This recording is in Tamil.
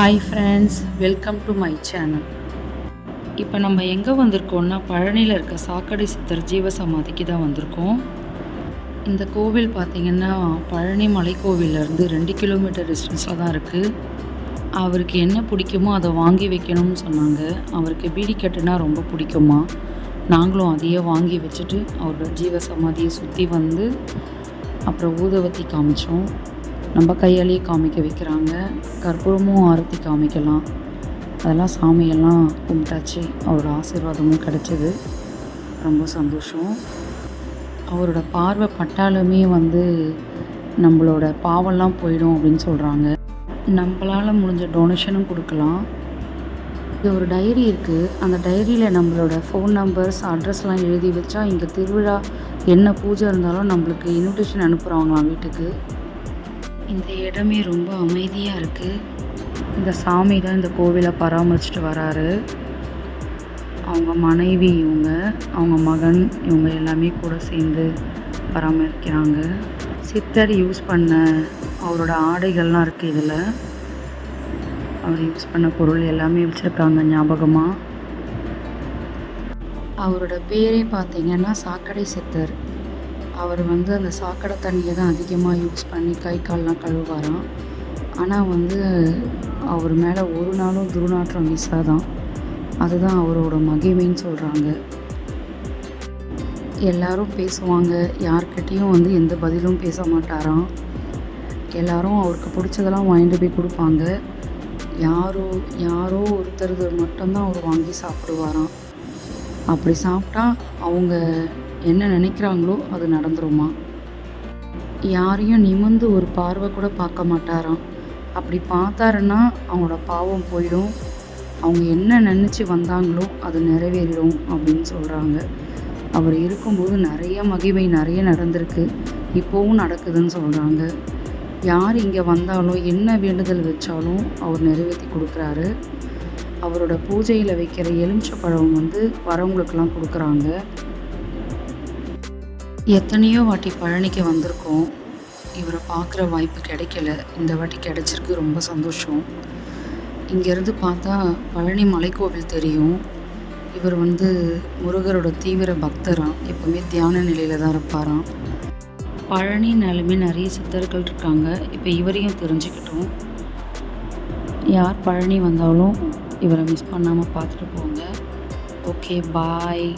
Hi friends welcome to my channel இப்போ நம்ம எங்கே வந்திருக்கோம்னா பழனியில் இருக்க சாக்கடை சித்தர் ஜீவசமாதிக்கு தான் வந்திருக்கோம். இந்த கோவில் பார்த்திங்கன்னா பழனி மலைக்கோவிலேருந்து ரெண்டு கிலோமீட்டர் டிஸ்டன்ஸில் தான் இருக்குது அவருக்கு என்ன பிடிக்குமோ அதை வாங்கி வைக்கணும்னு சொன்னாங்க. அவருக்கு பீடி கட்டுனா ரொம்ப பிடிக்குமா? நாங்களும் அதையே வாங்கி வச்சுட்டு அவரோட ஜீவசமாதியை சுற்றி வந்து அப்புறம் ஊதவத்தி காமிச்சோம். நம்ம கையாலேயே காமிக்க வைக்கிறாங்க. கற்பூரமும் ஆரத்தி காமிக்கலாம். அதெல்லாம் சாமியெல்லாம் கும்பிட்டாச்சு. அவரோட ஆசீர்வாதமும் கிடச்சிது. ரொம்ப சந்தோஷம். அவரோட பார்வை பட்டாலுமே வந்து நம்மளோட பாவெல்லாம் போயிடும் அப்படின்னு சொல்கிறாங்க நம்மளால் முடிஞ்ச டொனேஷனும் கொடுக்கலாம். இது ஒரு டைரி இருக்குது அந்த டைரியில் நம்மளோட ஃபோன் நம்பர்ஸ் அட்ரஸ்லாம் எழுதி வச்சா இங்கே திருவிழா என்ன பூஜை இருந்தாலும் நம்மளுக்கு இன்விடேஷன் அனுப்புகிறாங்களாம் வீட்டுக்கு. இந்த இடமே ரொம்ப அமைதியாக இருக்குது இந்த சாமி தான் இந்த கோவிலை பராமரிச்சுட்டு வராரு. அவங்க மனைவி இவங்க அவங்க மகன் இவங்க எல்லாமே கூட சேர்ந்து பராமரிக்கிறாங்க. சித்தர் யூஸ் பண்ண அவரோட ஆடைகள்லாம் இருக்குது இதில். அவர் யூஸ் பண்ண பொருள் எல்லாமே வச்சுருக்காங்க ஞாபகமாக அவரோட பேரே பார்த்தீங்கன்னா சாக்கடை சித்தர். அவர் வந்து அந்த சாக்கடை தண்ணியை தான் அதிகமாக யூஸ் பண்ணி கை கால்லாம் கழுவாராம் ஆனால் வந்து அவர் மேலே ஒரு நாளும் துர்நாற்றம் வீசாதான். அதுதான் அவரோட மகிமைன்னு சொல்கிறாங்க எல்லாரும் பேசுவாங்க. யார்கிட்டேயும் வந்து எந்த பதிலும் பேச மாட்டாராம். எல்லாரும் அவருக்கு பிடிச்சதெல்லாம் வாங்கிட்டு போய் கொடுப்பாங்க. யாரோ யாரோ ஒருத்தர் மட்டும்தான் அவர் வாங்கி சாப்பிடுவாராம். அப்படி சாப்பிட்டா அவங்க என்ன நினைக்கிறாங்களோ அது நடந்துருமா? யாரையும் நிமிர்ந்து ஒரு பார்வை கூட பார்க்க மாட்டாராம். அப்படி பார்த்தாருன்னா அவங்களோட பாவம் போயிடும். அவங்க என்ன நினச்சி வந்தாங்களோ அது நிறைவேறிடும் அப்படின்னு சொல்கிறாங்க அவர் இருக்கும்போது நிறைய மகிமை நிறைய நடந்திருக்கு. இப்போவும் நடக்குதுன்னு சொல்கிறாங்க யார் இங்கே வந்தாலும் என்ன வேண்டுதல் வச்சாலும் அவர் நிறைவேற்றி கொடுக்குறாரு. அவரோட பூஜையில் வைக்கிற எலுமிச்சை பழம் வந்து வரவங்களுக்கெல்லாம் கொடுக்குறாங்க. எத்தனையோ வாட்டி பழனிக்கு வந்திருக்கோம். இவரை பார்க்குற வாய்ப்பு கிடைக்கல. இந்த வாட்டி கிடைச்சிருக்கு. ரொம்ப சந்தோஷம். இங்கேருந்து பார்த்தா பழனி மலைக்கோவில் தெரியும். இவர் வந்து முருகரோட தீவிர பக்தராம். எப்பவுமே தியான நிலையில் தான் இருப்பாராம். பழனினாலுமே நிறைய சித்தர்கள் இருக்காங்க. இப்போ இவரையும் தெரிஞ்சுக்கிட்டோம். யார் பழனி வந்தாலும் இவரை மிஸ் பண்ணாமல் பார்த்துட்டு போங்க. Okay bye